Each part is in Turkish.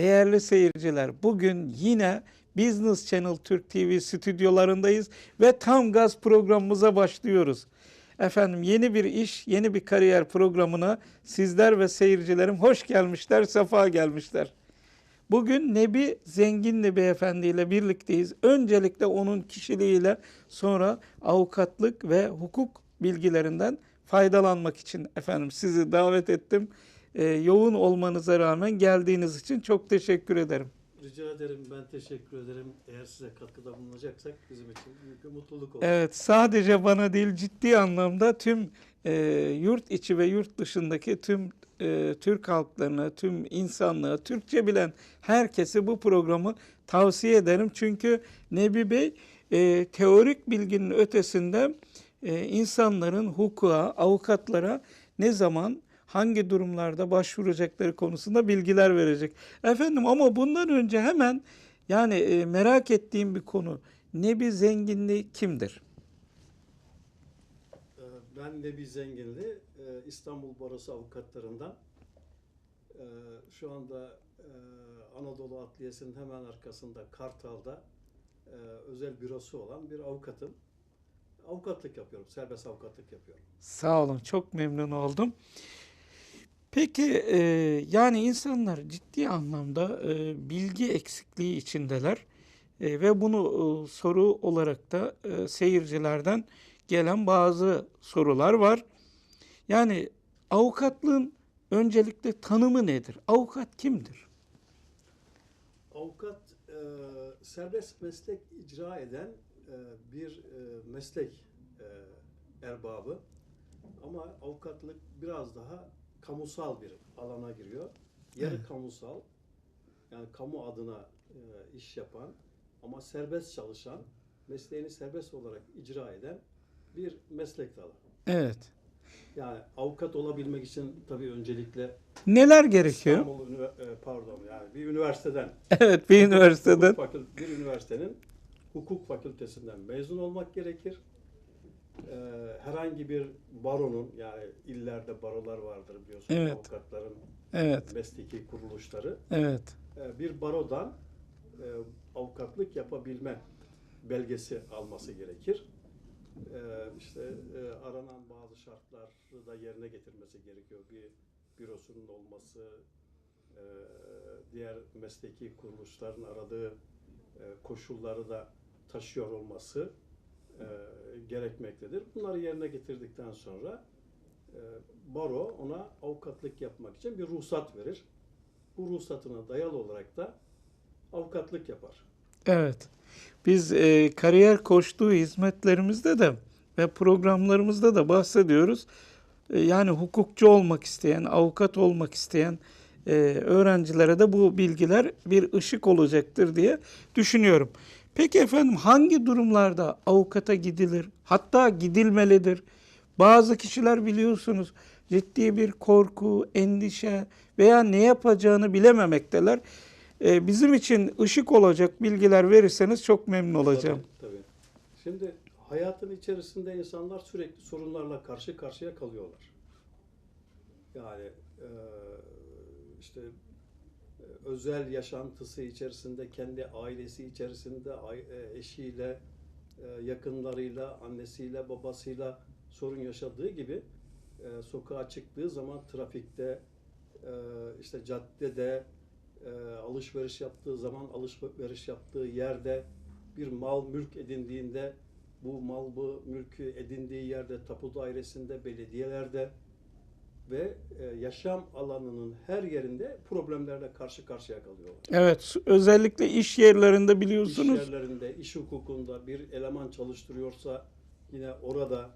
Değerli seyirciler, bugün yine Business Channel Türk TV stüdyolarındayız ve tam gaz programımıza başlıyoruz. Efendim yeni bir iş, yeni bir kariyer programına sizler ve seyircilerim hoş gelmişler, sefa gelmişler. Bugün Nebi Zenginli Beyefendi ile birlikteyiz. Öncelikle onun kişiliğiyle sonra avukatlık ve hukuk bilgilerinden faydalanmak için efendim sizi davet ettim. Ee, yoğun olmanıza rağmen geldiğiniz için çok teşekkür ederim. Rica ederim. Ben teşekkür ederim. Eğer size katkıda bulunacaksak bizim için büyük bir mutluluk olur. Evet sadece bana değil ciddi anlamda tüm e, yurt içi ve yurt dışındaki tüm e, Türk halklarına, tüm insanlığa, Türkçe bilen herkese bu programı tavsiye ederim. Çünkü Nebi Bey e, teorik bilginin ötesinde e, insanların hukuka, avukatlara ne zaman hangi durumlarda başvuracakları konusunda bilgiler verecek. Efendim ama bundan önce hemen yani e, merak ettiğim bir konu. Nebi Zenginli kimdir? Ee, Ben Nebi Zenginli, e, İstanbul Barosu avukatlarından. Ee, Şu anda e, Anadolu Adliyesi'nin hemen arkasında Kartal'da özel bürosu olan bir avukatım. Avukatlık yapıyorum, serbest avukatlık yapıyorum. Sağ olun, çok memnun oldum. Peki e, yani insanlar ciddi anlamda e, bilgi eksikliği içindeler E, ve bunu e, soru olarak da e, seyircilerden gelen bazı sorular var. Yani avukatlığın öncelikle tanımı nedir? Avukat kimdir? Avukat e, serbest meslek icra eden e, bir e, meslek e, erbabı. Ama avukatlık biraz daha kamusal bir alana giriyor. Yarı Evet. kamusal, yani kamu adına e, iş yapan ama serbest çalışan, mesleğini serbest olarak icra eden bir meslek dalı. Evet. Yani avukat olabilmek için tabii öncelikle Neler gerekiyor? İstanbul e, pardon yani bir üniversiteden Evet, bir üniversiteden. Hukuk fakül- bir üniversitenin hukuk fakültesinden mezun olmak gerekir. Ee, herhangi bir baronun yani illerde barolar vardır biliyorsunuz Evet. avukatların Evet, mesleki kuruluşları. evet. Ee, bir barodan e, avukatlık yapabilme belgesi alması gerekir. Ee, işte e, aranan bazı şartları da yerine getirmesi gerekiyor. Bir bürosunun olması, e, diğer mesleki kuruluşların aradığı e, koşulları da taşıyor olması e, gerekmektedir. Bunları yerine getirdikten sonra e, baro ona avukatlık yapmak için bir ruhsat verir. Bu ruhsatına dayalı olarak da avukatlık yapar. Evet. Biz e, kariyer koçluğu hizmetlerimizde de ve programlarımızda da bahsediyoruz. E, yani hukukçu olmak isteyen, avukat olmak isteyen e, öğrencilere de bu bilgiler bir ışık olacaktır diye düşünüyorum. Peki efendim hangi durumlarda avukata gidilir? Hatta gidilmelidir. Bazı kişiler biliyorsunuz ciddi bir korku, endişe veya ne yapacağını bilememekteler. Ee, bizim için ışık olacak bilgiler verirseniz çok memnun olacağım. Tabii, tabii. Şimdi hayatın içerisinde insanlar sürekli sorunlarla karşı karşıya kalıyorlar. Yani e, işte özel yaşantısı içerisinde, kendi ailesi içerisinde, e, eşiyle, e, yakınlarıyla, annesiyle, babasıyla sorun yaşadığı gibi e, sokağa çıktığı zaman trafikte, işte caddede, alışveriş yaptığı zaman alışveriş yaptığı yerde bir mal mülk edindiğinde bu mal bu mülkü edindiği yerde tapu dairesinde belediyelerde ve e, yaşam alanının her yerinde problemlerle karşı karşıya kalıyorlar. Evet, özellikle iş yerlerinde İş biliyorsunuz. yerlerinde, iş hukukunda bir eleman çalıştırıyorsa yine orada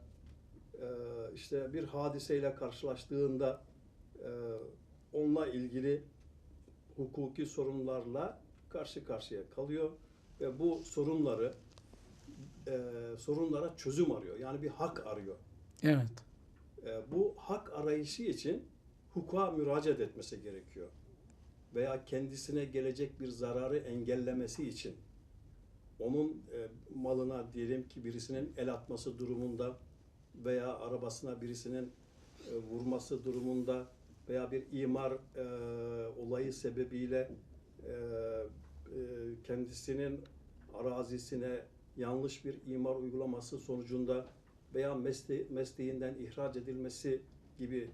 e, işte bir hadiseyle karşılaştığında e, onunla ilgili hukuki sorunlarla karşı karşıya kalıyor ve bu sorunları sorunlara çözüm arıyor. Yani bir hak arıyor. Evet. E, bu hak arayışı için hukuka müracaat etmesi gerekiyor. Veya kendisine gelecek bir zararı engellemesi için onun e, malına diyelim ki birisinin el atması durumunda veya arabasına birisinin e, vurması durumunda veya bir imar e, olayı sebebiyle e, e, kendisinin arazisine yanlış bir imar uygulaması sonucunda veya mesle mesleğinden ihraç edilmesi gibi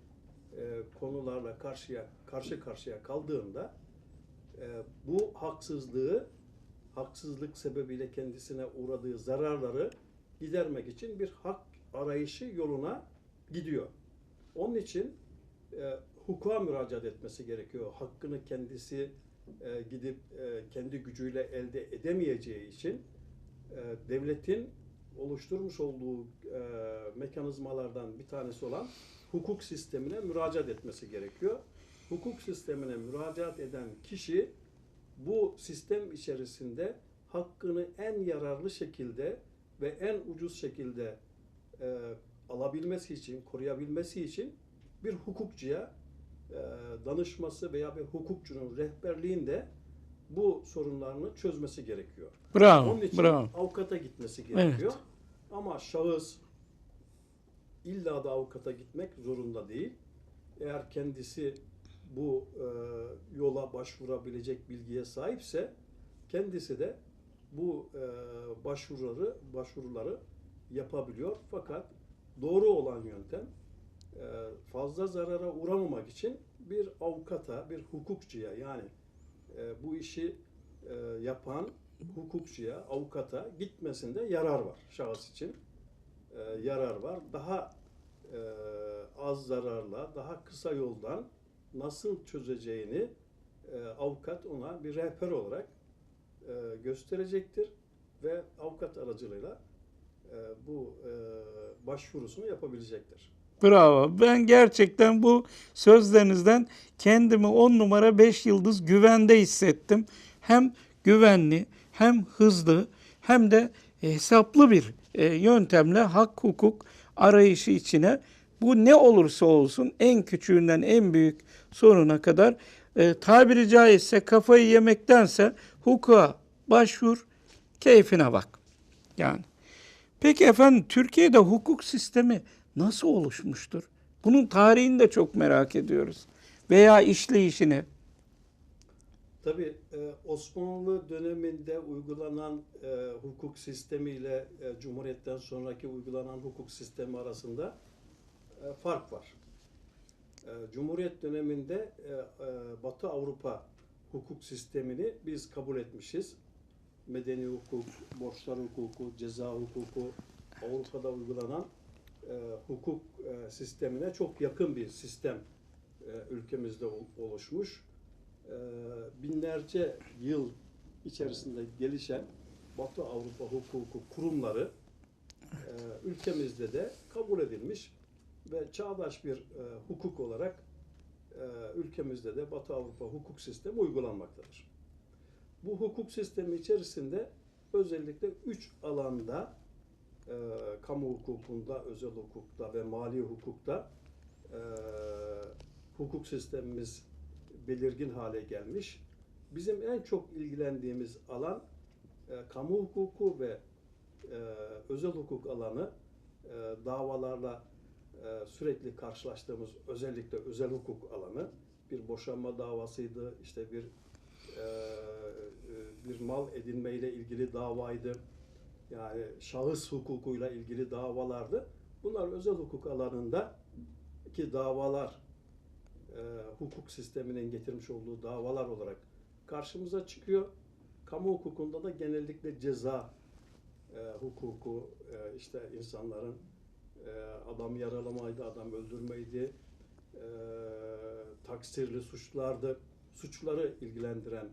e, konularla karşıya karşı karşıya kaldığında e, bu haksızlığı haksızlık sebebiyle kendisine uğradığı zararları gidermek için bir hak arayışı yoluna gidiyor. Onun için e, hukuka müracaat etmesi gerekiyor. Hakkını kendisi e, gidip e, kendi gücüyle elde edemeyeceği için e, devletin oluşturmuş olduğu e, mekanizmalardan bir tanesi olan hukuk sistemine müracaat etmesi gerekiyor. Hukuk sistemine müracaat eden kişi bu sistem içerisinde hakkını en yararlı şekilde ve en ucuz şekilde e, alabilmesi için, koruyabilmesi için bir hukukçuya e, danışması veya bir hukukçunun rehberliğinde bu sorunlarını çözmesi gerekiyor. Bravo, Onun için bravo. avukata gitmesi gerekiyor. Ama şahıs illa da avukata gitmek zorunda değil. Eğer kendisi bu e, yola başvurabilecek bilgiye sahipse kendisi de bu e, başvuruları başvuruları yapabiliyor. Fakat doğru olan yöntem e, fazla zarara uğramamak için bir avukata, bir hukukçuya yani e, bu işi e, yapan hukukçuya, avukata gitmesinde yarar var şahıs için. E, yarar var. Daha e, az zararla, daha kısa yoldan nasıl çözeceğini e, avukat ona bir rehber olarak e, gösterecektir ve avukat aracılığıyla e, bu e, başvurusunu yapabilecektir. Bravo. Ben gerçekten bu sözlerinizden kendimi 10 numara 5 yıldız güvende hissettim. Hem güvenli, hem hızlı, hem de hesaplı bir e, yöntemle hak hukuk arayışı içine bu ne olursa olsun en küçüğünden en büyük soruna kadar e, tabiri caizse kafayı yemektense hukuka başvur, keyfine bak. Yani. Peki efendim Türkiye'de hukuk sistemi nasıl oluşmuştur? Bunun tarihini de çok merak ediyoruz. Veya işleyişini. Tabii e, Osmanlı döneminde uygulanan e, hukuk sistemiyle e, Cumhuriyet'ten sonraki uygulanan hukuk sistemi arasında fark var. Cumhuriyet döneminde Batı Avrupa hukuk sistemini biz kabul etmişiz. Medeni hukuk, borçlar hukuku, ceza hukuku, Avrupa'da uygulanan hukuk sistemine çok yakın bir sistem ülkemizde ol- oluşmuş. E, binlerce yıl içerisinde gelişen Batı Avrupa hukuku kurumları e, ülkemizde de kabul edilmiş ve çağdaş bir e, hukuk olarak e, ülkemizde de Batı Avrupa hukuk sistemi uygulanmaktadır. Bu hukuk sistemi içerisinde özellikle üç alanda kamu hukukunda, özel hukukta ve mali hukukta hukuk sistemimiz belirgin hale gelmiş. Bizim en çok ilgilendiğimiz alan e, kamu hukuku ve e, özel hukuk alanı e, davalarla e, sürekli karşılaştığımız özellikle özel hukuk alanı bir boşanma davasıydı, işte bir e, e, bir mal edinme ile ilgili davaydı. Yani şahıs hukukuyla ilgili davalardı. Bunlar özel hukuk alanında ki davalar hukuk sisteminin getirmiş olduğu davalar olarak karşımıza çıkıyor. Kamu hukukunda da genellikle ceza e, hukuku, e, işte insanların e, adam yaralamaydı, adam öldürmeydi, e, taksirli suçlardı. Suçları ilgilendiren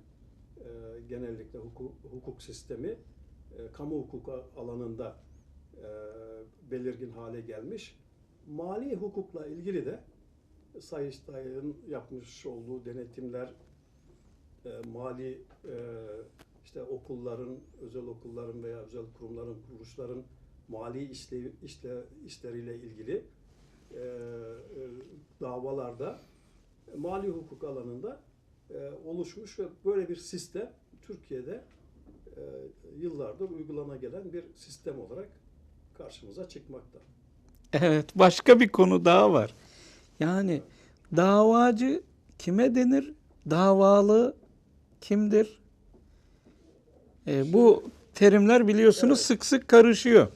e, genellikle hukuk, hukuk sistemi e, kamu hukuku alanında e, belirgin hale gelmiş. Mali hukukla ilgili de Sayıştay'ın yapmış olduğu denetimler, e, mali e, işte okulların, özel okulların veya özel kurumların, kuruluşların mali işlev, işle, işleriyle ilgili e, e, davalarda e, mali hukuk alanında e, oluşmuş ve böyle bir sistem Türkiye'de e, yıllardır uygulana gelen bir sistem olarak karşımıza çıkmakta. Evet, başka bir konu daha var. Yani davacı kime denir? Davalı kimdir? E, bu terimler biliyorsunuz Evet. sık sık karışıyor.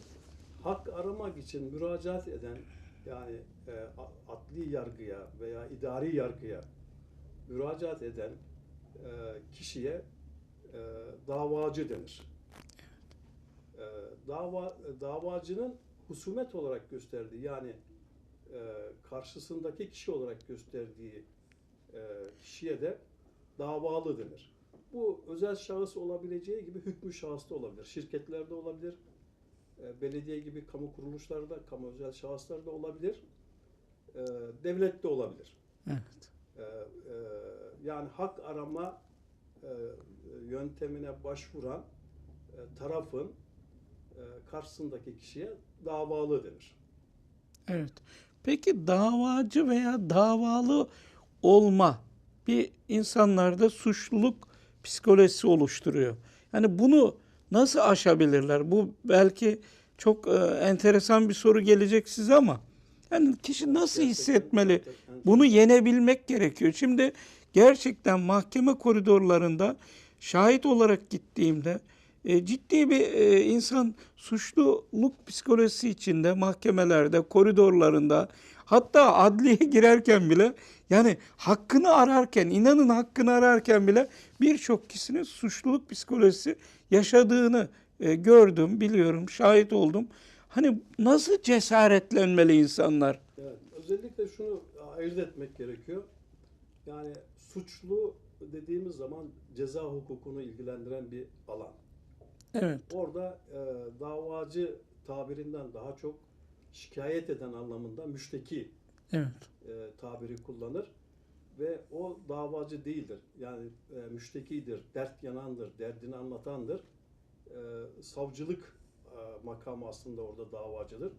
hak aramak için müracaat eden yani e, adli yargıya veya idari yargıya müracaat eden e, kişiye e, davacı denir. E, dava davacının husumet olarak gösterdiği yani karşısındaki kişi olarak gösterdiği e, kişiye de davalı denir. Bu özel şahıs olabileceği gibi hükmü şahıs da olabilir. Şirketlerde olabilir, e, belediye gibi kamu kuruluşlarda, kamu özel şahıslarda olabilir. E, devlette olabilir. Evet. E, e, yani hak arama e, yöntemine başvuran e, tarafın e, karşısındaki kişiye davalı denir. Evet. Peki davacı veya davalı olma bir insanlarda suçluluk psikolojisi oluşturuyor. Yani bunu nasıl aşabilirler? Bu belki çok e, enteresan bir soru gelecek size ama yani kişi nasıl hissetmeli? Bunu yenebilmek gerekiyor. Şimdi gerçekten mahkeme koridorlarında şahit olarak gittiğimde e, ciddi bir e, insan suçluluk psikolojisi içinde mahkemelerde, koridorlarında hatta adliye girerken bile yani hakkını ararken, inanın hakkını ararken bile birçok kişinin suçluluk psikolojisi yaşadığını e, gördüm, biliyorum, şahit oldum. Hani nasıl cesaretlenmeli insanlar? Evet, özellikle şunu ayırt etmek gerekiyor. Yani suçlu dediğimiz zaman ceza hukukunu ilgilendiren bir alan. Evet. Orada e, davacı tabirinden daha çok şikayet eden anlamında müşteki Evet. e, tabiri kullanır ve o davacı değildir. Yani e, müştekidir, dert yanandır, derdini anlatandır. E, savcılık e, makamı aslında orada davacıdır.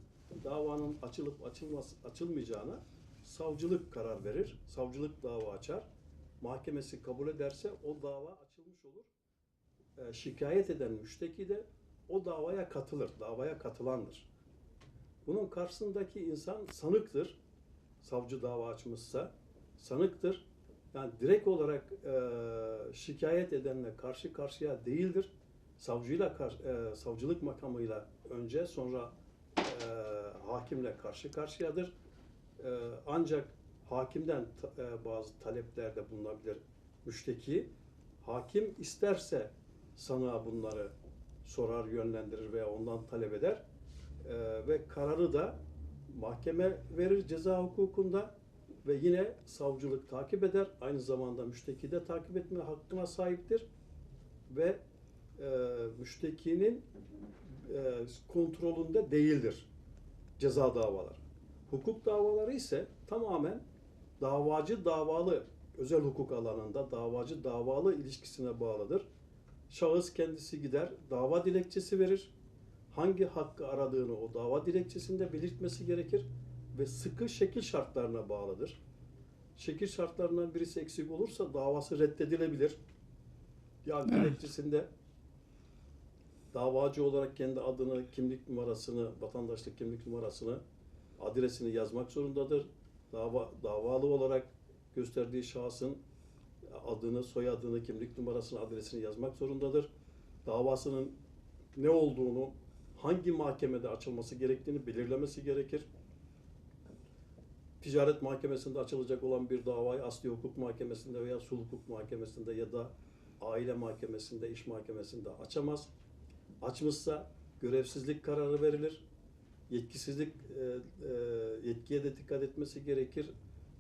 Davanın açılıp açılmaz açılmayacağına savcılık karar verir. Savcılık dava açar. Mahkemesi kabul ederse o dava açılmış olur. E, şikayet eden müşteki de o davaya katılır. Davaya katılandır. Bunun karşısındaki insan sanıktır savcı dava açmışsa sanıktır. Yani direkt olarak e, şikayet edenle karşı karşıya değildir. Savcıyla e, savcılık makamıyla önce sonra e, hakimle karşı karşıyadır. E, ancak hakimden e, bazı taleplerde bulunabilir müşteki. Hakim isterse sanığa bunları sorar, yönlendirir veya ondan talep eder. E, ve kararı da mahkeme verir ceza hukukunda ve yine savcılık takip eder. Aynı zamanda müşteki de takip etme hakkına sahiptir. Ve e, müştekinin e, kontrolünde değildir ceza davaları. Hukuk davaları ise tamamen davacı davalı özel hukuk alanında davacı davalı ilişkisine bağlıdır. Şahıs kendisi gider, dava dilekçesi verir. Hangi hakkı aradığını o dava dilekçesinde belirtmesi gerekir ve sıkı şekil şartlarına bağlıdır. Şekil şartlarından birisi eksik olursa davası reddedilebilir. Yani Evet. dilekçesinde davacı olarak kendi adını, kimlik numarasını, vatandaşlık kimlik numarasını, adresini yazmak zorundadır. Dava, davalı olarak gösterdiği şahsın adını, soyadını, kimlik numarasını, adresini yazmak zorundadır. Davasının ne olduğunu, hangi mahkemede açılması gerektiğini belirlemesi gerekir. Ticaret mahkemesinde açılacak olan bir davayı asli hukuk mahkemesinde veya sulh hukuk mahkemesinde ya da aile mahkemesinde, iş mahkemesinde açamaz. Açmışsa görevsizlik kararı verilir. Yetkisizlik e, e, yetkiye de dikkat etmesi gerekir.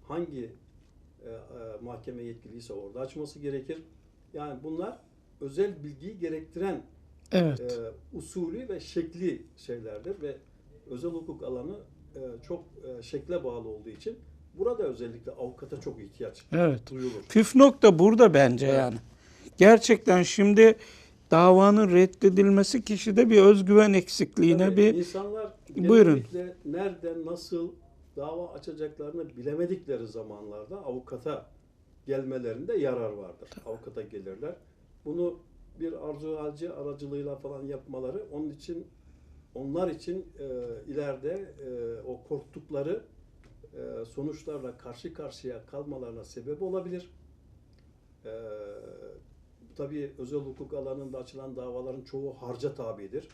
Hangi e, e, mahkeme yetkiliyse orada açması gerekir. Yani bunlar özel bilgiyi gerektiren Evet. e, usulü ve şekli şeylerdir ve özel hukuk alanı e, çok e, şekle bağlı olduğu için burada özellikle avukata çok ihtiyaç Evet. duyulur. Püf nokta burada bence Evet. yani. Gerçekten şimdi davanın reddedilmesi kişide bir özgüven eksikliğine Tabii bir insanlar Buyurun. nerede nasıl dava açacaklarını bilemedikleri zamanlarda avukata gelmelerinde yarar vardır. Avukata gelirler. Bunu bir arzu halci aracılığıyla falan yapmaları onun için onlar için e, ileride e, o korktukları e, sonuçlarla karşı karşıya kalmalarına sebep olabilir. E, tabii özel hukuk alanında açılan davaların çoğu harca tabidir.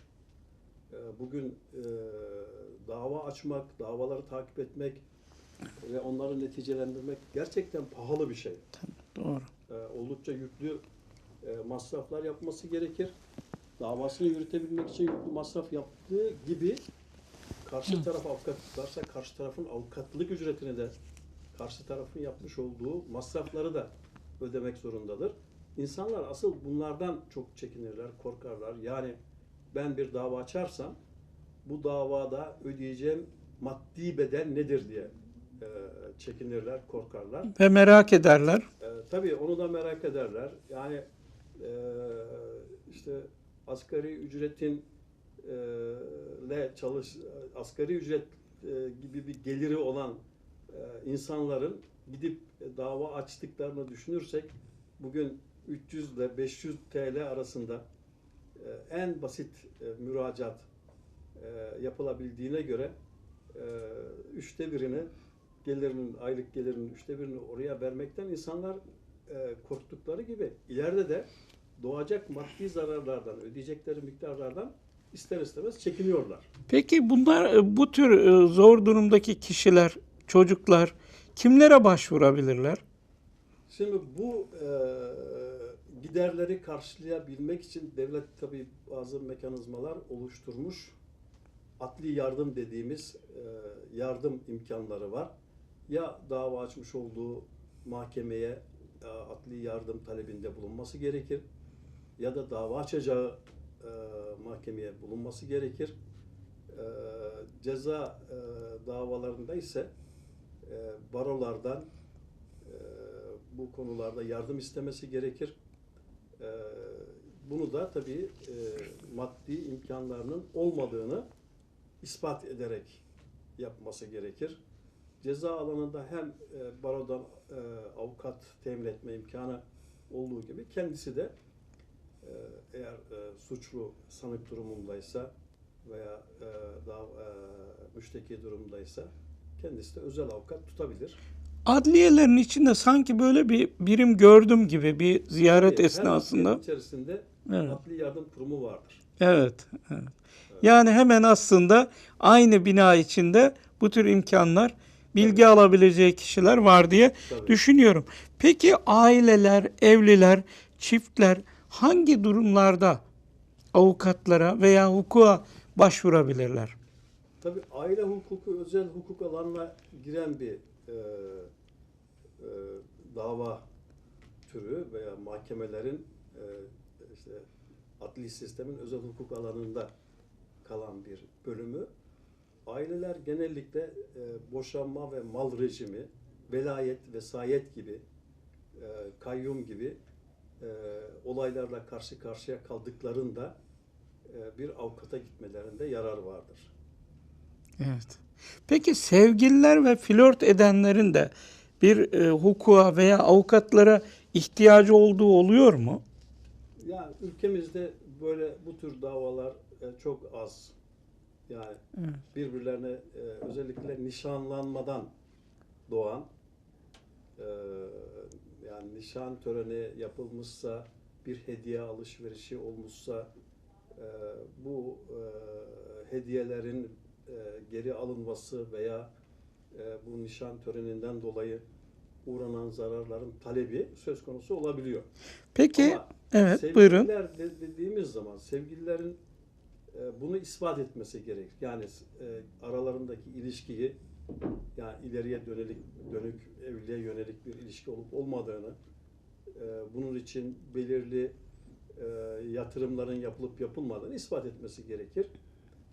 E, bugün e, dava açmak, davaları takip etmek ve onları neticelendirmek gerçekten pahalı bir şey. Doğru. E, oldukça yüklü e, masraflar yapması gerekir. Davasını yürütebilmek için yüklü masraf yaptığı gibi karşı taraf avukat tutarsa karşı tarafın avukatlık ücretini de karşı tarafın yapmış olduğu masrafları da ödemek zorundadır. İnsanlar asıl bunlardan çok çekinirler, korkarlar. Yani ben bir dava açarsam bu davada ödeyeceğim maddi bedel nedir diye e, çekinirler, korkarlar. Ve merak ederler. E, tabii onu da merak ederler. Yani e, işte asgari ücretin e, le çalış asgari ücret e, gibi bir geliri olan e, insanların gidip e, dava açtıklarını düşünürsek bugün 300 ile 500 TL arasında e, en basit e, müracaat e, yapılabildiğine göre e, üçte birini gelirinin, aylık gelirinin üçte birini oraya vermekten insanlar e, korktukları gibi ileride de doğacak maddi zararlardan, ödeyecekleri miktarlardan ister istemez çekiniyorlar. Peki bunlar e, bu tür e, zor durumdaki kişiler, çocuklar kimlere başvurabilirler? Şimdi bu e, giderleri karşılayabilmek için devlet tabii bazı mekanizmalar oluşturmuş. Adli yardım dediğimiz e, yardım imkanları var. Ya dava açmış olduğu mahkemeye e, adli yardım talebinde bulunması gerekir ya da dava açacağı e, mahkemeye bulunması gerekir. E, ceza davalarında ise barolardan bu konularda yardım istemesi gerekir. Bunu da tabii maddi imkanlarının olmadığını ispat ederek yapması gerekir. Ceza alanında hem e, barodan e, avukat temin etme imkanı olduğu gibi kendisi de e, eğer e, suçlu sanık durumundaysa veya e, daha e, müşteki durumundaysa kendisi de özel avukat tutabilir. Adliyelerin içinde sanki böyle bir birim gördüm gibi bir ziyaret Her esnasında. içerisinde Evet. adli yardım kurumu vardır. Evet, evet. Yani hemen aslında aynı bina içinde bu tür imkanlar, bilgi alabileceği kişiler var diye Tabii. düşünüyorum. Peki aileler, evliler, çiftler hangi durumlarda avukatlara veya hukuka başvurabilirler? Tabii aile hukuku özel hukuk alanına giren bir e, e, dava türü veya mahkemelerin e, işte adli sistemin özel hukuk alanında kalan bir bölümü. Aileler genellikle e, boşanma ve mal rejimi, velayet, vesayet gibi, e, kayyum gibi e, olaylarla karşı karşıya kaldıklarında e, bir avukata gitmelerinde yarar vardır. Evet. Peki sevgililer ve flört edenlerin de bir e, hukuka veya avukatlara ihtiyacı olduğu oluyor mu? Yani ülkemizde böyle bu tür davalar çok az. Yani Evet. birbirlerine e, özellikle nişanlanmadan doğan e, yani nişan töreni yapılmışsa bir hediye alışverişi olmuşsa e, bu e, hediyelerin e, geri alınması veya e, bu nişan töreninden dolayı uğranan zararların talebi söz konusu olabiliyor. Peki, Ama evet sevgililer buyurun. de- dediğimiz zaman sevgililerin e, bunu ispat etmesi gerekir. Yani e, aralarındaki ilişkiyi yani ileriye dönelik dönük evliliğe yönelik bir ilişki olup olmadığını e, bunun için belirli e, yatırımların yapılıp yapılmadığını ispat etmesi gerekir.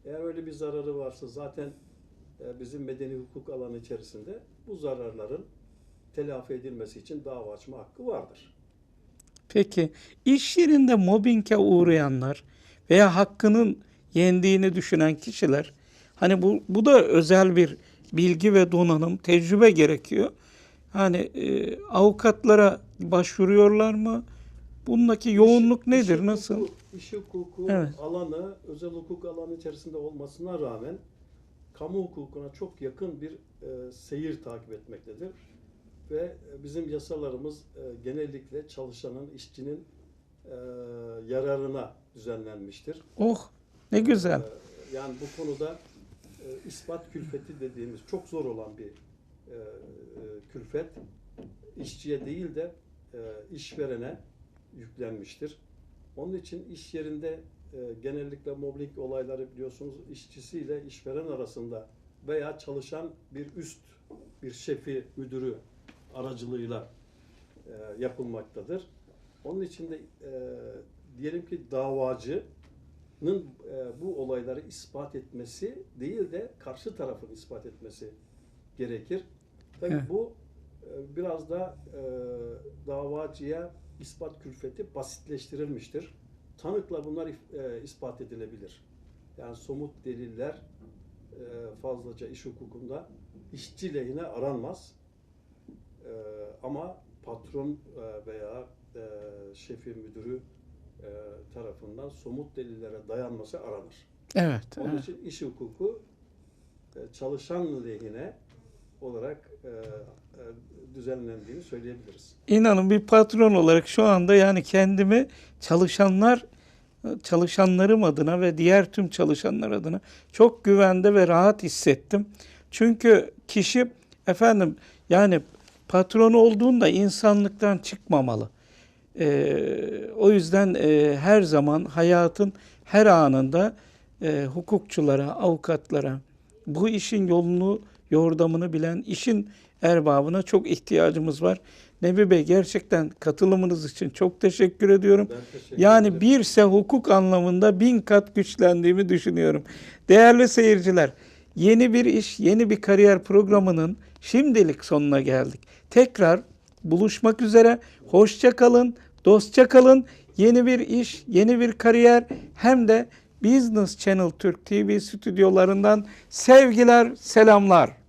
Eğer öyle bir zararı varsa zaten bizim medeni hukuk alanı içerisinde bu zararların telafi edilmesi için dava açma hakkı vardır. Peki iş yerinde mobbinge uğrayanlar veya hakkının yendiğini düşünen kişiler hani bu bu da özel bir bilgi ve donanım, tecrübe gerekiyor. Hani e, avukatlara başvuruyorlar mı? Bundaki yoğunluk İş- nedir? iş Nasıl? hukuku- iş hukuku Evet. alanı özel hukuk alanı içerisinde olmasına rağmen kamu hukukuna çok yakın bir e, seyir takip etmektedir. Ve bizim yasalarımız e, genellikle çalışanın, işçinin e, yararına düzenlenmiştir. Oh ne güzel. Ee, Yani bu konuda e, ispat külfeti dediğimiz çok zor olan bir e, e, külfet işçiye değil de işverene yüklenmiştir. Onun için iş yerinde genellikle mobbing olayları biliyorsunuz işçisiyle işveren arasında veya çalışan bir üst, bir şefi, müdürü aracılığıyla yapılmaktadır. Onun için de e, diyelim ki davacı bu olayları ispat etmesi değil de karşı tarafın ispat etmesi gerekir. Tabii Evet. bu e, biraz da e, davacıya ispat külfeti basitleştirilmiştir. Tanıkla bunlar e, ispat edilebilir. Yani somut deliller e, fazlaca iş hukukunda işçi lehine aranmaz. E, ama patron e, veya e, şefi, müdürü e, tarafından somut delillere dayanması aranır. Evet. Onun evet. için iş hukuku e, çalışan lehine olarak e, e, düzenlendiğini söyleyebiliriz. İnanın bir patron olarak şu anda yani kendimi çalışanlar çalışanlarım adına ve diğer tüm çalışanlar adına çok güvende ve rahat hissettim. Çünkü kişi efendim yani patron olduğunda insanlıktan çıkmamalı. Ee, o yüzden e, her zaman hayatın her anında e, hukukçulara, avukatlara, bu işin yolunu, yordamını bilen işin erbabına çok ihtiyacımız var. Nebi Bey gerçekten katılımınız için çok teşekkür ediyorum. Teşekkür Yani birse hukuk anlamında bin kat güçlendiğimi düşünüyorum. Değerli seyirciler, yeni bir iş, yeni bir kariyer programının şimdilik sonuna geldik. Tekrar buluşmak üzere. Hoşça kalın, dostça kalın. Yeni bir iş, yeni bir kariyer hem de Business Channel Türk TV stüdyolarından sevgiler, selamlar.